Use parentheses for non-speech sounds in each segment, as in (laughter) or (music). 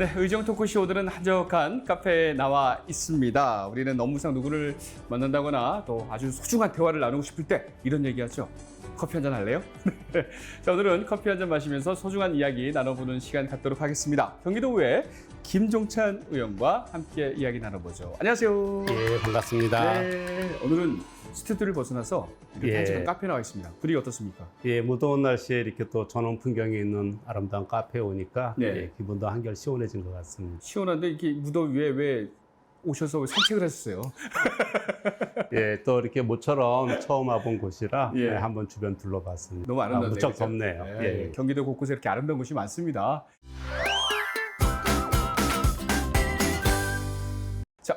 네, 의정 토크쇼 오늘은 한적한 카페에 나와 있습니다. 우리는 업무상 누구를 만난다거나 또 아주 소중한 대화를 나누고 싶을 때 이런 얘기하죠. 커피 한 잔 할래요? (laughs) 자, 오늘은 커피 한 잔 마시면서 소중한 이야기 나눠보는 시간 갖도록 하겠습니다. 경기도의회 김종찬 의원과 함께 이야기 나눠보죠. 안녕하세요. 예, 반갑습니다. 네, 오늘은 스튜디오를 벗어나서 이렇게 예. 한적한 카페에 나와 있습니다. 분위기 어떻습니까? 예, 무더운 날씨에 이렇게 또 전원 풍경이 있는 아름다운 카페에 오니까 네. 예, 기분도 한결 시원해진 것 같습니다. 시원한데 이렇게 무더위에 왜 오셔서 왜 산책을 하셨어요? (laughs) 예, 또 이렇게 모처럼 처음 와본 곳이라 예. 예, 한번 주변 둘러봤습니다. 너무 아름답네요. 아, 무척 그죠? 덥네요. 네, 예, 예. 경기도 곳곳에 이렇게 아름다운 곳이 많습니다.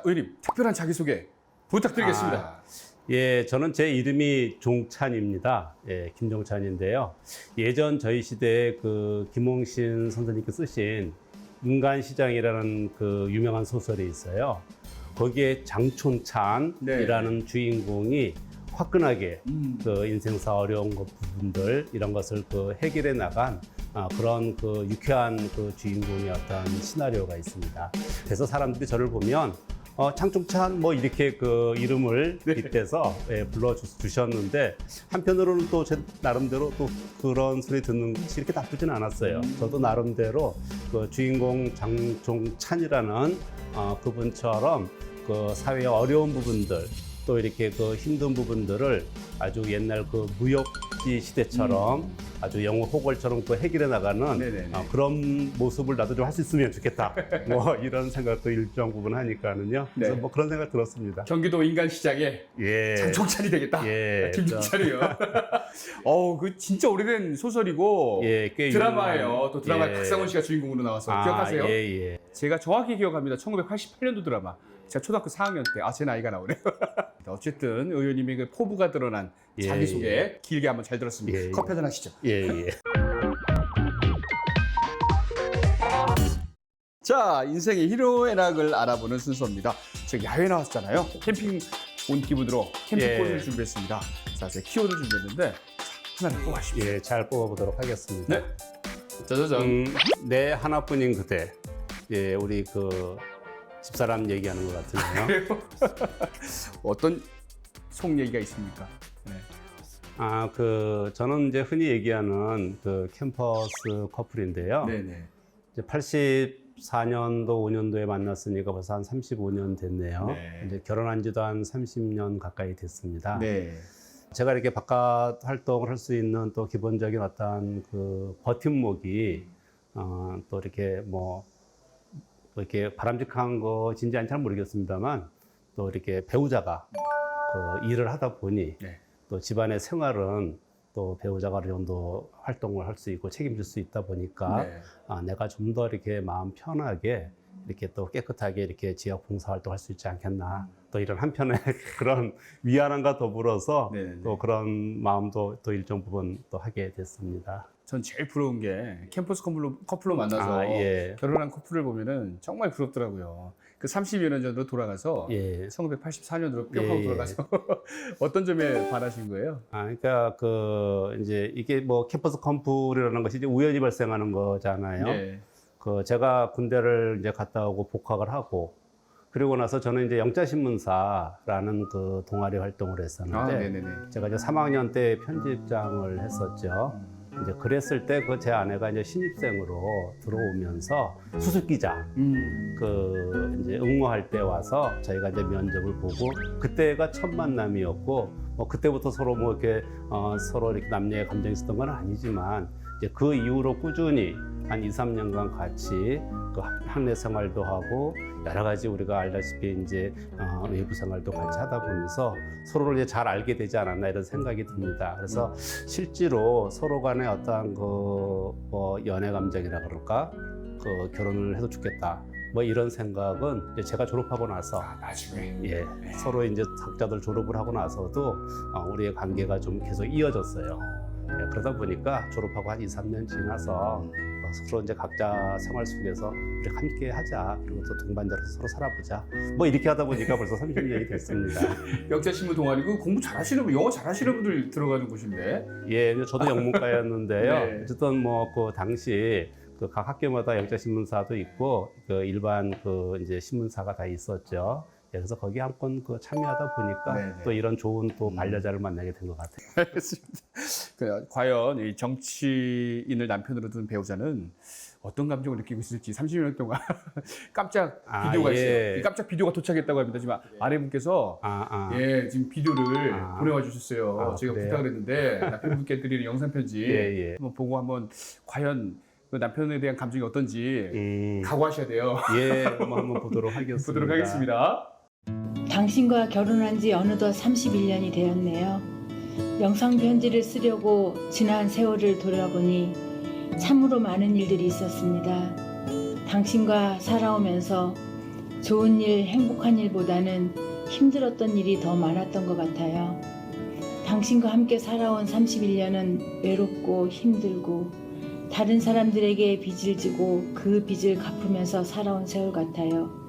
의원님 특별한 자기소개 부탁드리겠습니다. 아, 예, 저는 제 이름이 종찬입니다. 예, 김종찬인데요. 예전 저희 시대에 그 김홍신 선생님께 쓰신 인간시장이라는 그 유명한 소설이 있어요. 거기에 장촌찬이라는 주인공이 화끈하게 음, 그 인생사 어려운 것 부분들 이런 것을 그 해결해 나간 아, 그런 그 유쾌한 그 주인공의 어떤 시나리오가 있습니다. 그래서 사람들이 저를 보면 어, 창중찬 뭐 이렇게 그 이름을 네. 빗대서 예, 불러주셨는데 한편으로는 또 제 나름대로 또 그런 소리 듣는 것이 이렇게 나쁘진 않았어요. 음. 저도 나름대로 그 주인공 장종찬이라는 어, 그분처럼 그 사회의 어려운 부분들 또 이렇게 그 힘든 부분들을 아주 옛날 그 무역지 시대처럼 아주 영웅 호걸처럼 그 해결해 나가는 음. 네네네. 어, 그런 모습을 나도 좀 할 수 있으면 좋겠다. (laughs) 뭐 이런 생각도 일정 부분 하니까는요. 그래서 네. 뭐 그런 생각 들었습니다. 경기도 인간 시장에 예. 장총찬이 되겠다. 예. 김종찬이요. (laughs) 어우, 그 진짜 오래된 소설이고 예, 꽤 드라마예요. 유명한- 또 드라마 에 예. 박상원 씨가 주인공으로 나와서 아, 기억하세요? 예, 예. 제가 정확히 기억합니다. 1988년도 드라마. 제가 초등학교 4학년 때, 아, 제 나이가 나오네요. (laughs) 어쨌든 의원님의 그 포부가 드러난 예, 자기소개 예. 길게 한번 잘 들었습니다. 예, 예. 커피 한잔 하시죠. 예, 예. (laughs) 자, 인생의 희로애락을 알아보는 순서입니다. 제가 야외 나왔잖아요. 캠핑 온 기분으로 캠핑 예. 준비했습니다. 자, 제가 키워드 준비했는데 자, 하나를 뽑아주십시오. 예, 잘 뽑아보도록 하겠습니다. 네. 짜자잔. 음, 내 하나뿐인 그대. 예, 우리 그 집사람 얘기하는 것 같은데요. 그래요? (laughs) 어떤 속 얘기가 있습니까? 네. 아, 그 저는 이제 흔히 얘기하는 그 캠퍼스 커플인데요. 네네. 이제 84년도 5년도에 만났으니까 벌써 한 35년 됐네요. 네. 이제 결혼한 지도 한 30년 가까이 됐습니다. 네. 제가 이렇게 바깥 활동을 할 수 있는 또 기본적인 어떤 그 버팀목이 어, 또 이렇게 뭐, 또 이렇게 바람직한 것인지 잘 모르겠습니다만 또 이렇게 배우자가 그 일을 하다 보니 네. 또 집안의 생활은 또 배우자가 어느 정도 활동을 할 수 있고 책임질 수 있다 보니까 네. 아, 내가 좀 더 이렇게 마음 편하게 이렇게 또 깨끗하게 이렇게 지역 봉사 활동할 수 있지 않겠나. 또 이런 한편의 (laughs) 그런 위안함과 더불어서 네네네. 또 그런 마음도 또 일정 부분 또 하게 됐습니다. 전 제일 부러운 게 캠퍼스 커플로, 커플로 만나서 아, 예. 결혼한 커플을 보면은 정말 부럽더라고요. 그 30여 년 전으로 돌아가서 예. 1984년으로 뿅 하고 예. 돌아가서 (laughs) 어떤 점에 반하신 거예요? 아, 그러니까 그 이제 이게 뭐 캠퍼스 컴플이라는 것이 이제 우연히 발생하는 거잖아요. 네. 그 제가 군대를 이제 갔다 오고 복학을 하고 그리고 나서 저는 이제 영자신문사라는 그 동아리 활동을 했었는데 아. 제가 이제 3학년 때 편집장을 했었죠. 이제 그랬을 때 그 제 아내가 이제 신입생으로 들어오면서 수습 기자 음. 그 이제 응모할 때 와서 저희가 이제 면접을 보고 그때가 첫 만남이었고 뭐 그때부터 서로 뭐 이렇게 어 서로 이렇게 남녀의 감정이 있었던 건 아니지만 이제 그 이후로 꾸준히 한 2, 3년간 같이 그 학- 학내 생활도 하고 여러 가지 우리가 알다시피 이제 어 외부 생활도 같이 하다 보면서 서로를 이제 잘 알게 되지 않았나 이런 생각이 듭니다. 그래서 실제로 서로 간의 어떠한 그 뭐 연애 감정이라 그럴까 그 결혼을 해도 좋겠다 뭐 이런 생각은 이제 제가 졸업하고 나서 아, 나중에. 예 서로 이제 학자들 졸업을 하고 나서도 어, 우리의 관계가 좀 계속 이어졌어요. 예, 그러다 보니까 졸업하고 한 2, 3년 지나서 어, 서로 이제 각자 생활 속에서 우리 함께 하자 그리고 또 동반자로서 서로 살아보자 뭐 이렇게 하다 보니까 벌써 30년이 됐습니다. (laughs) 역자신문 동아리고 공부 잘하시는 분, 영어 잘하시는 분들 들어가는 곳인데. 예, 저도 영문과였는데요. (laughs) 네. 어쨌든 뭐 그 당시 그 각 학교마다 영자 신문사도 있고 그 일반 그 이제 신문사가 다 있었죠. 예, 그래서 거기 한 건 그 참여하다 보니까 네네. 또 이런 좋은 또 음. 반려자를 만나게 된 것 같아요. (laughs) 알겠습니다. 그, 과연 이 정치인을 남편으로 둔 배우자는 어떤 감정을 느끼고 있을지 30년 동안 (laughs) 깜짝 아, 비디오가 예. 있어요. 이 깜짝 비디오가 도착했다고 합니다. 지금 아내분께서 아, 아. 예, 지금 비디오를 아. 보내와 주셨어요. 아, 제가 그래요? 부탁을 했는데 (laughs) 남편분께 드리는 영상 편지 예, 예. 한번 보고 한번 과연 그 남편에 대한 감정이 어떤지 음, 각오하셔야 돼요. 예, 한번, 한번 보도록 하겠습니다. 보도록 하겠습니다. 당신과 결혼한 지 어느덧 31년이 되었네요. 영상 편지를 쓰려고 지난 세월을 돌아보니 참으로 많은 일들이 있었습니다. 당신과 살아오면서 좋은 일, 행복한 일보다는 힘들었던 일이 더 많았던 것 같아요. 당신과 함께 살아온 31년은 외롭고 힘들고 다른 사람들에게 빚을 지고 그 빚을 갚으면서 살아온 세월 같아요.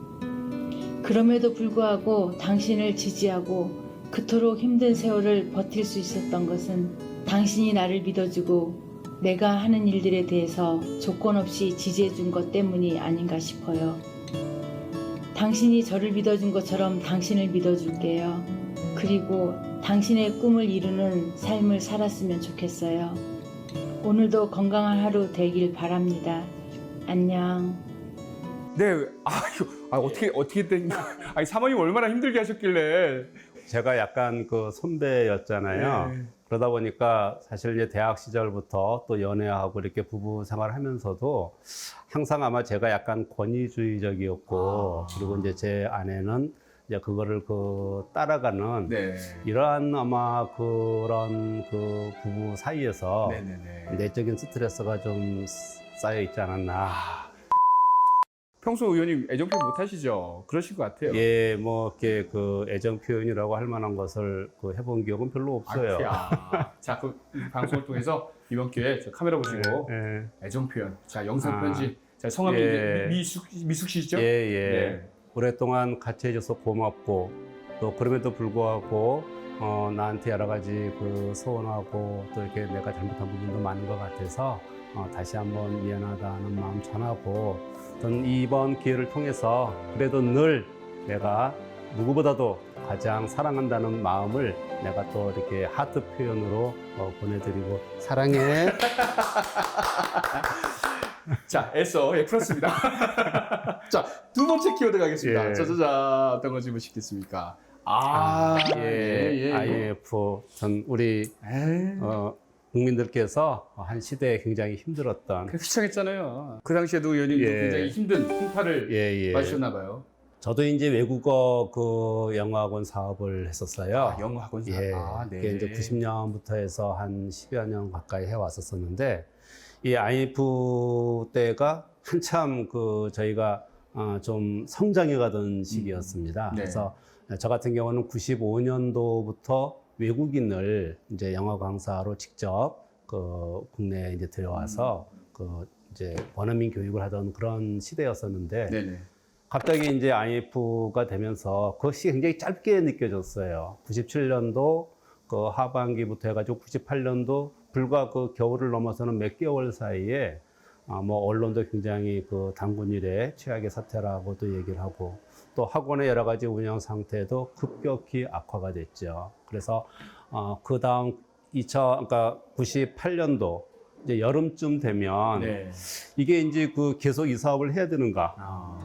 그럼에도 불구하고 당신을 지지하고 그토록 힘든 세월을 버틸 수 있었던 것은 당신이 나를 믿어주고 내가 하는 일들에 대해서 조건 없이 지지해준 것 때문이 아닌가 싶어요. 당신이 저를 믿어준 것처럼 당신을 믿어줄게요. 그리고 당신의 꿈을 이루는 삶을 살았으면 좋겠어요. 오늘도 건강한 하루 되길 바랍니다. 안녕. 네, 아유, 아, 어떻게 어떻게 된? 아니 사모님 얼마나 힘들게 하셨길래? 제가 약간 그 선배였잖아요. 네. 그러다 보니까 사실 이제 대학 시절부터 또 연애하고 이렇게 부부 생활하면서도 항상 아마 제가 약간 권위주의적이었고 아. 그리고 이제 제 아내는 이제 그거를 그 따라가는 네. 이러한 아마 그런 그 부부 사이에서 네 네 네. 내적인 스트레스가 좀 쌓여 있지 않았나. 아, 평소 의원님 애정 표현 못 하시죠? 그러실 것 같아요. 예, 뭐 이렇게 그 애정 표현이라고 할 만한 것을 그 해본 기억은 별로 없어요. 아, 자, 그 방송을 통해서 이번 기회에 저 카메라 보시고 예, 애정 표현. 자, 영상 아. 편지. 자, 성함이 예. 미- 미숙 미숙 씨죠? 예, 예. 네. 오랫동안 같이 해줘서 고맙고 또 그럼에도 불구하고 어, 나한테 여러 가지 그 소원하고 또 이렇게 내가 잘못한 부분도 많은 것 같아서 어, 다시 한번 미안하다는 마음 전하고 전 이번 기회를 통해서 그래도 늘 내가 누구보다도 가장 사랑한다는 마음을 내가 또 이렇게 하트 표현으로 어, 보내드리고 사랑해. (laughs) 자, 애써 예, 풀었습니다. (laughs) 자, 두 번째 키워드 가겠습니다. 예. 자자자 어떤 거 집으시겠습니까? 아, 예, IMF 전 우리 에이, 어, 국민들께서 한 시대에 굉장히 힘들었던 그 시청했잖아요. 그 당시에도 의원님 예. 굉장히 힘든 풍파를 예, 예. 맞으셨나 봐요. 저도 이제 외국어 그 영어학원 사업을 했었어요. 아, 영어 학원사. 예. 아, 네. 그게 이제 90년부터 해서 한 10여 년 가까이 해 왔었었는데 이 IMF 때가 한참 그 저희가 어, 좀 성장해 가던 시기였습니다. 네. 그래서 저 같은 경우는 95년도부터 외국인을 이제 영어 강사로 직접 그 국내에 이제 들여와서 그 이제 원어민 교육을 하던 그런 시대였었는데 네네. 갑자기 이제 IMF가 되면서 그것이 굉장히 짧게 느껴졌어요. 97년도 그 하반기부터 해가지고 98년도 불과 그 겨울을 넘어서는 몇 개월 사이에 아, 뭐 언론도 굉장히 그 당군 일에 최악의 사태라고도 얘기를 하고 또 학원의 여러 가지 운영 상태도 급격히 악화가 됐죠. 그래서 어, 그 다음 2000, 그러니까 98년도 이제 여름쯤 되면 네. 이게 이제 그 계속 이 사업을 해야 되는가? 아,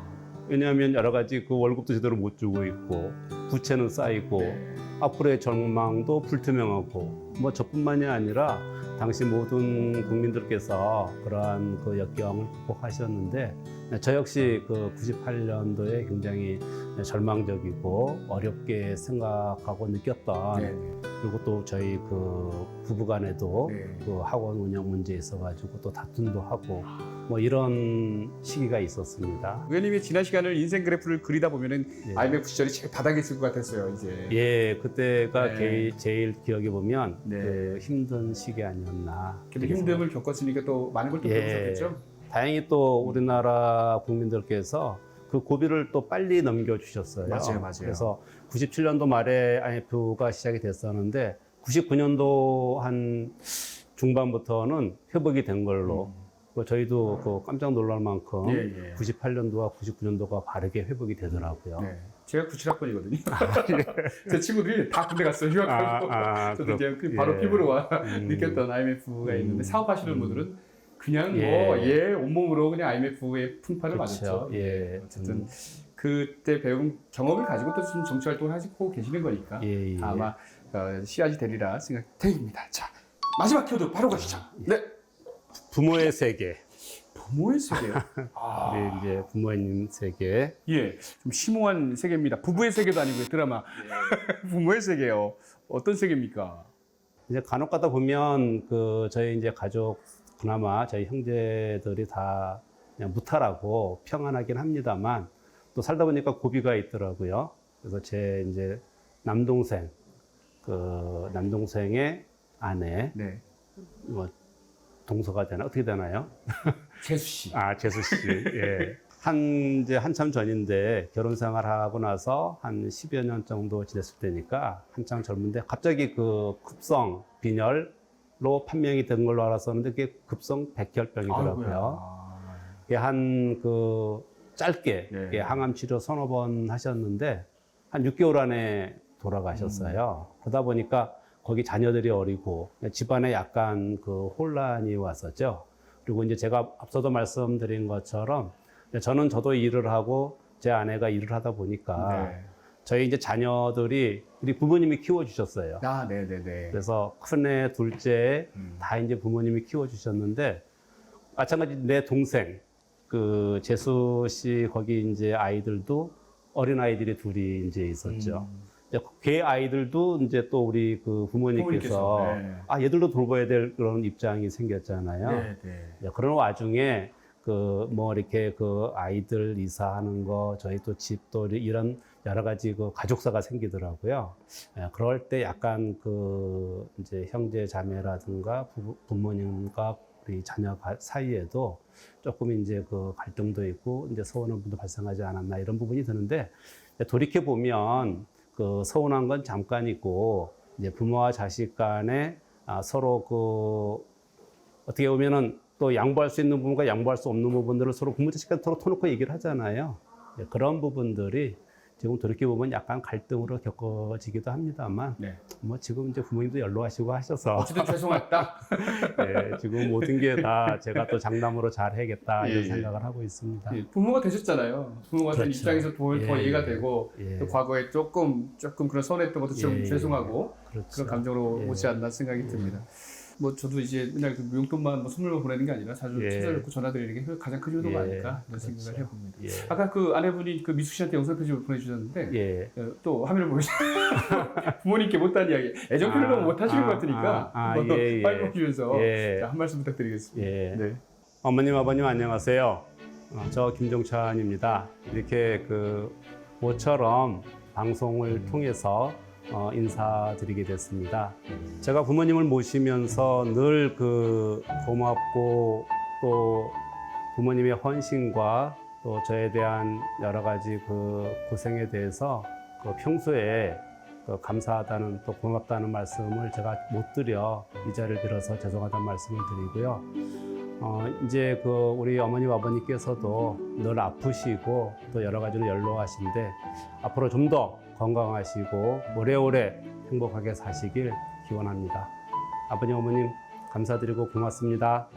왜냐하면 여러 가지 그 월급도 제대로 못 주고 있고 부채는 쌓이고 네. 앞으로의 전망도 불투명하고 뭐 저뿐만이 아니라 당시 모든 국민들께서 그러한 그 역경을 극복하셨는데 저 역시 그 98년도에 굉장히 절망적이고 어렵게 생각하고 느꼈던 네. 그리고 또 저희 그 부부간에도 네. 그 학원 운영 문제 있어가지고 또 다툼도 하고 뭐 이런 시기가 있었습니다. 의원님이 지난 시간을 인생 그래프를 그리다 보면은 예. IMF 시절이 제일 바닥에 있을 것 같았어요. 이제. 예, 그때가 네. 게- 제일 기억해 보면 네. 그 힘든 시기 아니었나. 근데 이렇게 힘듦을 겪었으니까 또 많은 걸또 예. 배우셨겠죠? 다행히 또 우리나라 국민들께서 그 고비를 또 빨리 넘겨주셨어요. 맞아요, 맞아요. 그래서 97년도 말에 IMF가 시작이 됐었는데 99년도 한 중반부터는 회복이 된 걸로 그 저희도 그 깜짝 놀랄 만큼 예, 예. 98년도와 99년도가 바르게 회복이 되더라고요. 네. 제가 97학번이거든요. (laughs) 제 친구들이 다 군대 갔어요. 휴학하고. 아, 아, 저도 이제 그렇- 그 바로 예. 피부로 와 음. 느꼈던 IMF가 있는데 음. 사업하시는 음. 분들은 그냥 예. 뭐예 온몸으로 그냥 IMF의 풍파를. 맞았죠. 예. 어쨌든 음. 그때 배운 경험을 가지고 또 지금 정치 활동을 하시고 계시는 거니까 예, 예. 아마 어, 씨앗이 되리라 생각됩니다. 자 마지막 키워드 바로 가시죠. 네. 부모의 세계. 부모의 세계요. (laughs) 아, 우리 이제 부모님 세계. 예, 좀 심오한 세계입니다. 부부의 세계도 아니고요, 드라마. (laughs) 부모의 세계요. 어떤 세계입니까? 이제 간혹 가다 보면 그 저희 이제 가족 그나마 저희 형제들이 다 그냥 무탈하고 평안하긴 합니다만 또 살다 보니까 고비가 있더라고요. 그래서 제 이제 남동생 그 남동생의 아내 네, 뭐 동서가 되나 어떻게 되나요? (laughs) 재수 씨. 아 재수 씨. 예. 한 이제 한참 전인데 결혼 생활하고 나서 한 10여 년 정도 지냈을 때니까 한창 젊은데 갑자기 그 급성 빈혈 로 판명이 된 걸로 알았었는데 그게 급성 백혈병이더라고요. 그게 한 그 짧게 네. 항암 치료 서너 번 하셨는데 한 6개월 안에 돌아가셨어요. 그러다 보니까 거기 자녀들이 어리고 집안에 약간 그 혼란이 왔었죠. 그리고 이제 제가 앞서도 말씀드린 것처럼 저는 저도 일을 하고 제 아내가 일을 하다 보니까 네. 저희 이제 자녀들이 우리 부모님이 키워주셨어요. 아, 네, 네, 네. 그래서 큰애, 둘째 음. 다 이제 부모님이 키워주셨는데 마찬가지 내 동생 그 재수 씨 거기 이제 아이들도 어린 아이들이 둘이 이제 있었죠. 음. 걔 아이들도 이제 또 우리 그 부모님께서 부모님께서, 네. 아 얘들도 돌봐야 될 그런 입장이 생겼잖아요. 네, 네. 예, 그런 와중에 그 뭐 이렇게 그 아이들 이사하는 거 저희 또 집도 이런 여러 가지 그 가족사가 생기더라고요. 예, 그럴 때 약간 그 이제 형제 자매라든가 부, 부모님과 우리 자녀 가- 사이에도 조금 이제 그 갈등도 있고 이제 서운한 분도 발생하지 않았나 이런 부분이 드는데 돌이켜 보면 그 서운한 건 잠깐이고 이제 부모와 자식 간에 아, 서로 그 어떻게 보면은 또 양보할 수 있는 부분과 양보할 수 없는 부분들을 서로 부모 자식 간 서로 터놓고 얘기를 하잖아요. 예, 그런 부분들이 지금 돌이켜 보면 약간 갈등으로 겪어지기도 합니다만 네. 뭐 지금 이제 부모님도 연로하시고 하셔서 어쨌든 죄송했다. 예, (laughs) 지금 모든 게 다 제가 또 장남으로 잘 해야겠다 예, 이런 예. 생각을 하고 있습니다. 예, 부모가 되셨잖아요. 부모가 된 그렇죠. 입장에서 더, 더 예, 이해가 예. 되고 예, 또 과거에 조금 조금 그런 서운했던 것도 좀 예, 예. 죄송하고 그렇죠. 그런 감정으로 예. 오지 않나 생각이 듭니다. 뭐 저도 이제 맨날 그 용돈만 뭐 선물만 보내는 게 아니라 자주 예. 찾아뵙고 전화드리는 게 가장 큰 효도가 예, 아닐까 이런 그렇죠. 생각을 해봅니다. 예. 아까 그 아내분이 그 미숙 씨한테 영상 편집을 보내주셨는데 예. 어, 또 화면을 보여주세요. (laughs) 부모님께 못한 이야기, 애정 표현을 아, 너무 못하시는 아, 것 같으니까 아, 아, 예, 예. 자, 한 말씀 부탁드리겠습니다. 예. 네. 어머님 아버님 안녕하세요. 어, 저 김종찬입니다. 이렇게 그 모처럼 방송을 통해서 어, 인사드리게 됐습니다. 제가 부모님을 모시면서 늘 그 고맙고 또 부모님의 헌신과 또 저에 대한 여러 가지 그 고생에 대해서 그 평소에 그 감사하다는 또 고맙다는 말씀을 제가 못 드려 이 자리를 빌어서 죄송하다는 말씀을 드리고요. 어, 이제 그 우리 어머님 아버님께서도 늘 아프시고 또 여러 가지로 연로하신데 앞으로 좀더 건강하시고 오래오래 행복하게 사시길 기원합니다. 아버님 어머님 감사드리고 고맙습니다.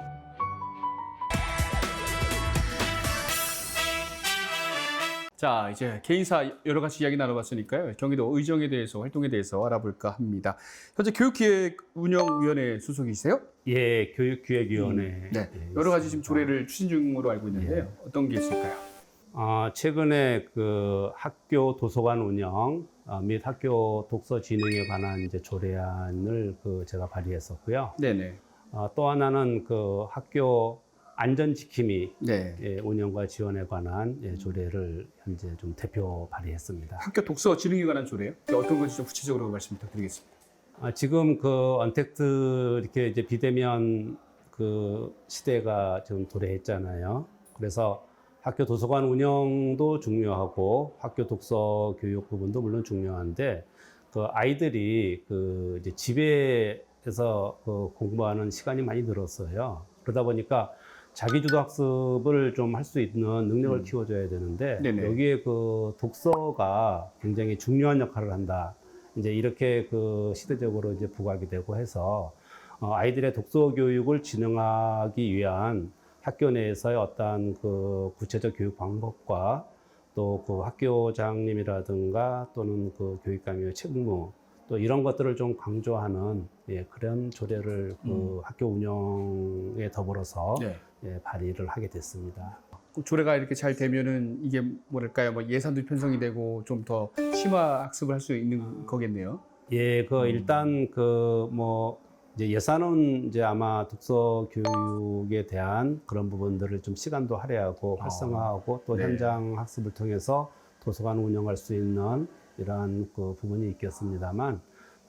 자, 이제 개인사 여러 가지 이야기 나눠봤으니까요. 경기도 의정에 대해서 활동에 대해서 알아볼까 합니다. 현재 교육기획운영위원회 수석이세요? 예, 교육기획위원회. 네. 예, 여러 가지 지금. 조례를 추진 중으로 알고 있는데요. 어떤 게 있을까요? 어, 최근에 그 학교 도서관 운영 어, 및 학교 독서 진흥에 관한 이제 조례안을 그 제가 발의했었고요. 네네. 어, 또 하나는 그 학교 안전 지킴이 네. 예, 운영과 지원에 관한 예, 조례를 현재 좀 대표 발의했습니다. 학교 독서 진흥에 관한 조례요? 어떤 건지 좀 구체적으로 말씀 부탁드리겠습니다. 아, 지금 그 언택트 이렇게 이제 비대면 그 시대가 지금 도래했잖아요. 그래서 학교 도서관 운영도 중요하고 학교 독서 교육 부분도 물론 중요한데 그 아이들이 그 이제 집에서 그 공부하는 시간이 많이 늘었어요. 그러다 보니까 자기주도 학습을 좀 할 수 있는 능력을 음. 키워줘야 되는데 네네. 여기에 그 독서가 굉장히 중요한 역할을 한다. 이제 이렇게 그 시대적으로 이제 부각이 되고 해서 어, 아이들의 독서 교육을 진흥하기 위한 학교 내에서의 어떠한 그 구체적 교육 방법과 또 그 학교장님이라든가 또는 그 교육감의 책무 또 이런 것들을 좀 강조하는 예, 그런 조례를 그 음. 학교 운영에 더불어서 네. 예, 발의를 하게 됐습니다. 그 조례가 이렇게 잘 되면은 이게 뭐랄까요? 뭐 예산도 편성이 되고 좀 더 심화 학습을 할 수 있는 거겠네요. 예, 그 음. 일단 그 뭐 이제 예산은 이제 아마 독서 교육에 대한 그런 부분들을 좀 시간도 할애하고 아, 활성화하고 또 네. 현장 학습을 통해서 도서관 운영할 수 있는 이러한 그 부분이 있겠습니다만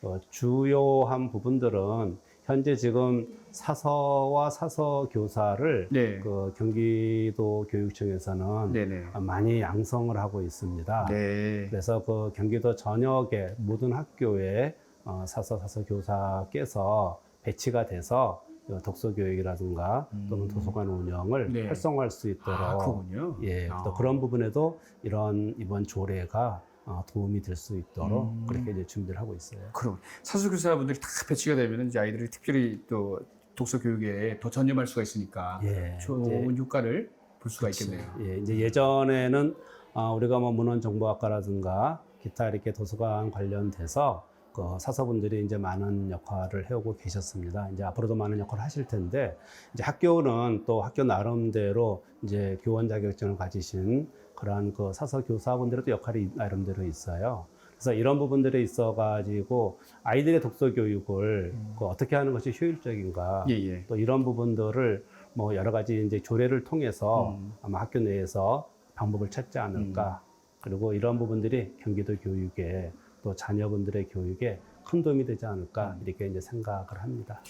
어, 주요한 부분들은 현재 지금 사서와 사서 교사를 네. 그 경기도 교육청에서는 네네. 많이 양성을 하고 있습니다. 네. 그래서 그 경기도 전역의 모든 학교에 어, 사서 사서 교사께서 배치가 돼서 이 독서 교육이라든가 또는 음. 도서관 운영을 네. 활성화할 수 있도록 아. 예, 아. 또 그런 부분에도 이런 이번 조례가 어, 도움이 될 수 있도록 음. 그렇게 이제 준비를 하고 있어요. 그럼 사수 교사분들이 다 배치가 되면 이제 아이들이 특별히 또 독서 교육에 더 전념할 수가 있으니까 예, 이제 좋은 효과를 볼 수가 있겠네요. 예, 이제 예전에는 아, 우리가 뭐 문헌정보학과라든가 기타 이렇게 도서관 관련돼서 그 사서분들이 이제 많은 역할을 해오고 계셨습니다. 이제 앞으로도 많은 역할을 하실 텐데 이제 학교는 또 학교 나름대로 이제 교원 자격증을 가지신 그러한 그 사서 교사분들의 또 역할이 나름대로 있어요. 그래서 이런 부분들에 있어 가지고 아이들의 독서 교육을 음. 그 어떻게 하는 것이 효율적인가 예, 예. 또 이런 부분들을 뭐 여러 가지 이제 조례를 통해서 음. 아마 학교 내에서 방법을 찾지 않을까. 그리고 이런 부분들이 경기도 교육에 또 자녀분들의 교육에 큰 도움이 되지 않을까 음. 이렇게 이제 생각을 합니다.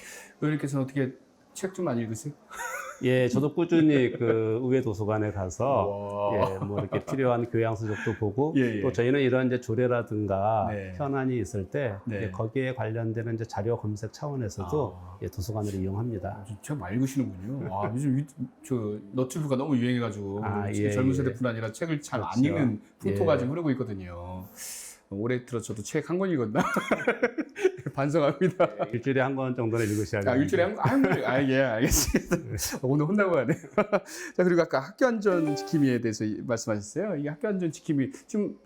의원님께서는 어떻게 책 좀 많이 읽으세요? 예, 저도 꾸준히 그 의회 도서관에 가서 와. 예, 뭐 이렇게 필요한 교양 서적도 보고 예, 예. 또 저희는 이런 이제 조례라든가 네. 현안이 있을 때 네. 거기에 관련되는 이제 자료 검색 차원에서도 아. 예, 도서관을 이용합니다. 아, 책 많이 읽으시는군요. 와, 요즘 유- 저 너튜브가 너무 유행해가지고 아, 예, 젊은 예. 세대뿐 아니라 책을 잘안 그렇죠. 읽는 풍토가 예. 지금 흐르고 있거든요. 올해 들어 저도 책 한 권 읽었나 (laughs) 반성합니다. 일주일에 한 권 정도는 읽으셔야 아, 일주일에 한, 한 권, 아, 예, 알겠습니다. 오늘 혼나고 가네요. (laughs) 자, 그리고 아까 학교 안전 지킴이에 대해서 이- 말씀하셨어요. 이 학교 안전 지킴이 지금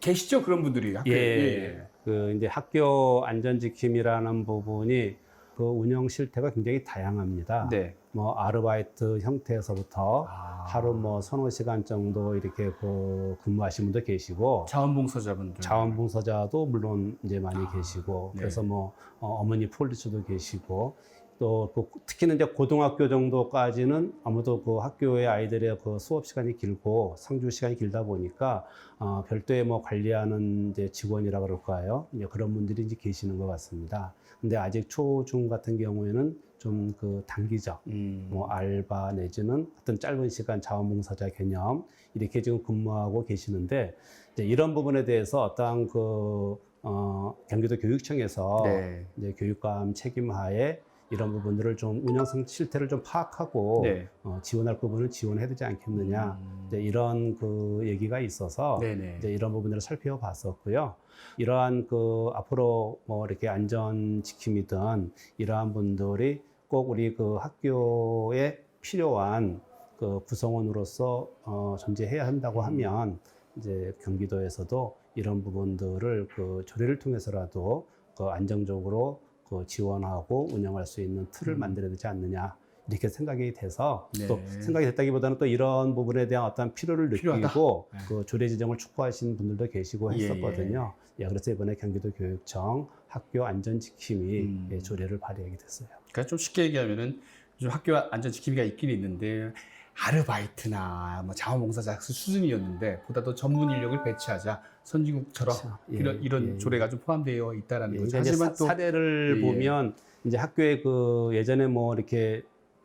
계시죠? 그런 분들이 학교에. 예, 그 이제 학교 안전 지킴이라는 부분이 그 운영 실태가 굉장히 다양합니다. 네. 뭐 아르바이트 형태에서부터 아, 하루 뭐 서너 시간 정도 이렇게 그 근무하신 분도 계시고 자원봉사자분들. 자원봉사자도 물론 이제 많이 아, 계시고 네. 그래서 뭐 어, 어머니 폴리스도 계시고 또 그 특히는 이제 고등학교 정도까지는 아무래도 그 학교의 아이들의 그 수업 시간이 길고 상주 시간이 길다 보니까 어, 별도의 뭐 관리하는 이제 직원이라 그럴까요? 이제 그런 분들이 이제 계시는 것 같습니다. 근데 아직 초중 같은 경우에는 좀 그 단기적 음. 뭐 알바 내지는 어떤 짧은 시간 자원봉사자 개념 이렇게 지금 근무하고 계시는데 이제 이런 부분에 대해서 어떠한 그 어, 경기도 교육청에서 네. 이제 교육감 책임하에 이런 부분들을 좀 운영성 실태를 좀 파악하고 네. 어, 지원할 부분을 지원해야 되지 않겠느냐 음. 이제 이런 그 얘기가 있어서 네네. 이제 이런 부분들을 살펴봤었고요. 이러한 그 앞으로 뭐 이렇게 안전 지킴이든 이러한 분들이 꼭 우리 그 학교에 필요한 그 구성원으로서 어, 존재해야 한다고 하면 이제 경기도에서도 이런 부분들을 그 조례를 통해서라도 그 안정적으로 그 지원하고 운영할 수 있는 틀을 음. 만들어야 되지 않느냐 이렇게 생각이 돼서 네. 또 생각이 됐다기보다는 또 이런 부분에 대한 어떤 필요를. 느끼고 네. 그 조례 지정을 촉구하신 분들도 계시고 예, 했었거든요. 예, 그래서 이번에 경기도 교육청 학교 안전 지킴이 음. 예, 조례를 발의하게 됐어요. 그러니까 좀 쉽게 얘기하면은 요즘 학교 안전 지킴이가 있긴 있는데 아르바이트나 뭐 자원봉사자 수준이었는데 보다 더 전문 인력을 배치하자 선진국처럼 그렇죠. 예, 이런 이런 예. 조례가 좀 포함되어 있다라는 예, 거죠. 하지만 사, 또 사례를 예, 예. 보면 이제 학교에 그 예전에 뭐 이렇게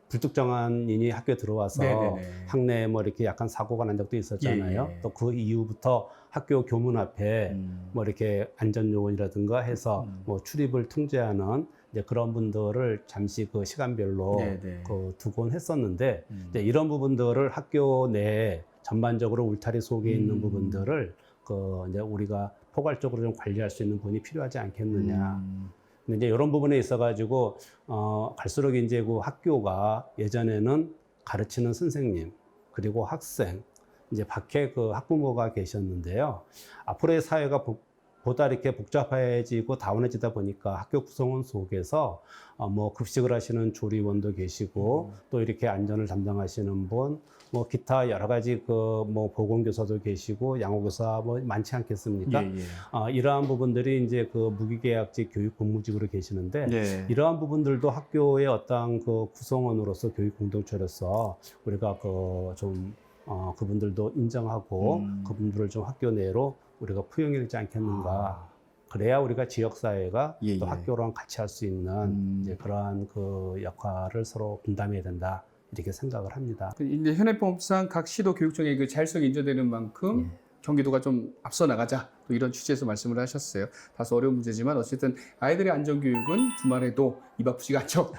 불특정한 인이 학교에 들어와서 네네네. 학내에 뭐 이렇게 약간 사고가 난 적도 있었잖아요. 예, 예. 또그 이후부터 학교 교문 앞에 음. 뭐 이렇게 안전 요원이라든가 해서 음. 뭐 출입을 통제하는 이제 그런 분들을 잠시 그 시간별로 네, 네. 그 두곤 했었는데 음. 이제 이런 부분들을 학교 내에 전반적으로 울타리 속에 있는 음. 부분들을 그 이제 우리가 포괄적으로 좀 관리할 수 있는 분이 필요하지 않겠느냐. 음. 근데 이제 이런 부분에 있어가지고 어 갈수록 이제 그 학교가 예전에는 가르치는 선생님 그리고 학생 이제 밖에 그 학부모가 계셨는데요. 앞으로의 사회가 보- 보다 이렇게 복잡해지고 다원해지다 보니까 학교 구성원 속에서 어, 뭐 급식을 하시는 조리원도 계시고 음. 또 이렇게 안전을 담당하시는 분, 뭐 기타 여러 가지 그 뭐 보건교사도 계시고 양호교사 뭐 많지 않겠습니까? 예, 예. 아, 이러한 부분들이 이제 그 무기계약직 교육 근무직으로 계시는데 예. 이러한 부분들도 학교의 어떤 그 구성원으로서 교육 공동체로서 우리가 그좀 어, 그분들도 인정하고 음. 그분들을 좀 학교 내로 우리가 포용해내지 않겠는가. 그래야 우리가 지역 사회가 예, 또 예. 학교랑 같이 할 수 있는 음. 이제 그러한 그 역할을 서로 분담해야 된다 이렇게 생각을 합니다. 그 이제 현행법상 각 시도 교육청에 그 자율성이 인정되는 만큼 예. 경기도가 좀 앞서 나가자 또 이런 취지에서 말씀을 하셨어요. 다소 어려운 문제지만 어쨌든 아이들의 안전 교육은 주말에도 입 아프지가 않죠.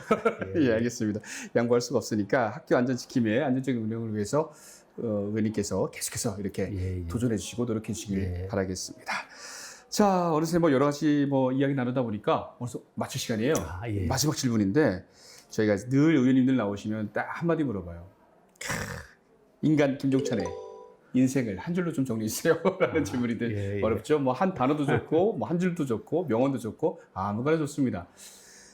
예, (laughs) 알겠습니다. 양보할 수가 없으니까 학교 안전 지킴의 안전적인 운영을 위해서 어, 의원님께서 계속해서 이렇게 예, 예. 도전해 주시고 노력해 주시길 예. 바라겠습니다. 자, 어느새 뭐 여러 가지 뭐 이야기 나누다 보니까 벌써 마칠 시간이에요. 아, 예. 마지막 질문인데 저희가 늘 의원님들 나오시면 딱 한마디 물어봐요. 캬, 인간 김종찬의 인생을 한 줄로 좀 정리해 주세요. (laughs) 라는 아, 질문인데 예, 예. 어렵죠. 뭐 한 단어도 좋고 뭐 한 줄도 좋고 명언도 좋고 아무거나 좋습니다.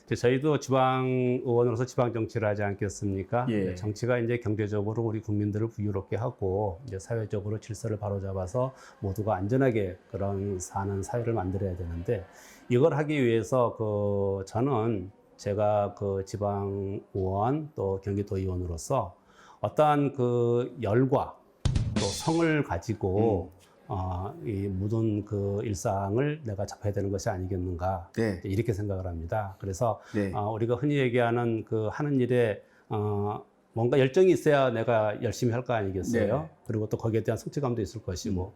저희도 지방 의원으로서 지방 정치를 하지 않겠습니까? 예. 정치가 이제 경제적으로 우리 국민들을 부유롭게 하고 이제 사회적으로 질서를 바로잡아서 모두가 안전하게 그런 사는 사회를 만들어야 되는데 이걸 하기 위해서 그 저는 제가 그 지방 의원 또 경기도 의원으로서 어떠한 그 열과 또 성을 가지고 어, 이 모든 그 일상을 내가 접해야 되는 것이 아니겠는가 네, 이렇게 생각을 합니다. 그래서 네, 어, 우리가 흔히 얘기하는 그 하는 일에 어, 뭔가 열정이 있어야 내가 열심히 할 거 아니겠어요? 네. 그리고 또 거기에 대한 성취감도 있을 것이고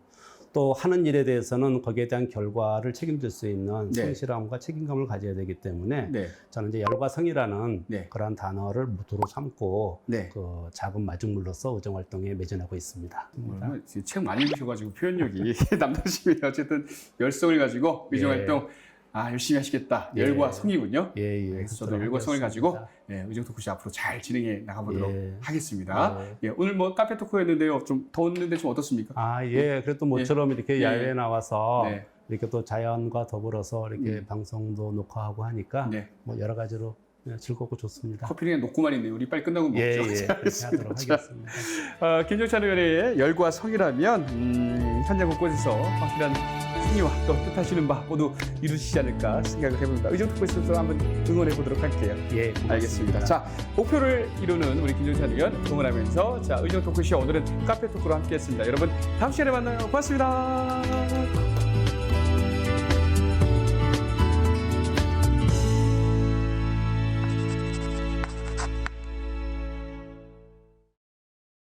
또 하는 일에 대해서는 거기에 대한 결과를 책임질 수 있는 네. 성실함과 책임감을 가져야 되기 때문에 네, 저는 이제 열과 성이라는 네. 그러한 단어를 무토로 삼고 네. 그 작은 마중물로서 의정 활동에 매진하고 있습니다. 책 많이 읽으셔가지고 표현력이 (laughs) 남다르십니다. 어쨌든 열성을 가지고 의정 예. 활동 아 열심히 하시겠다. 예. 열과 성이군요. 예, 예. 그래서 저도 열과 성을 가지고. 예, 의정 토크쇼 앞으로 잘 진행해 나가보도록 예. 하겠습니다. 예. 예, 오늘 뭐 카페 토크였는데요. 좀 더웠는데 좀 어떻습니까? 아, 예. 그래도 모처럼 이렇게 예. 야외에 나와서 네. 이렇게 또 자연과 더불어서 이렇게 음. 방송도 녹화하고 하니까 네. 뭐 여러 가지로 네, 즐겁고 좋습니다. 커피는 놓고만 있네요. 우리 빨리 끝나고 먹죠. 예, 예. (laughs) 하도록 자, 하겠습니다. 어, 김종찬 의원의 열과 성이라면 음, 현장 곳곳에서 확실한 승리와 또 뜻하시는 바 모두 이루시지 않을까 생각을 해봅니다. 의정 토크쇼에서 한번 응원해 보도록 할게요. 예, 고맙습니다. 알겠습니다. 자, 목표를 이루는 우리 김종찬 의원 응원하면서 자, 의정 토크쇼 오늘은 카페 토크로 함께했습니다. 여러분 다음 시간에 만나요. 고맙습니다.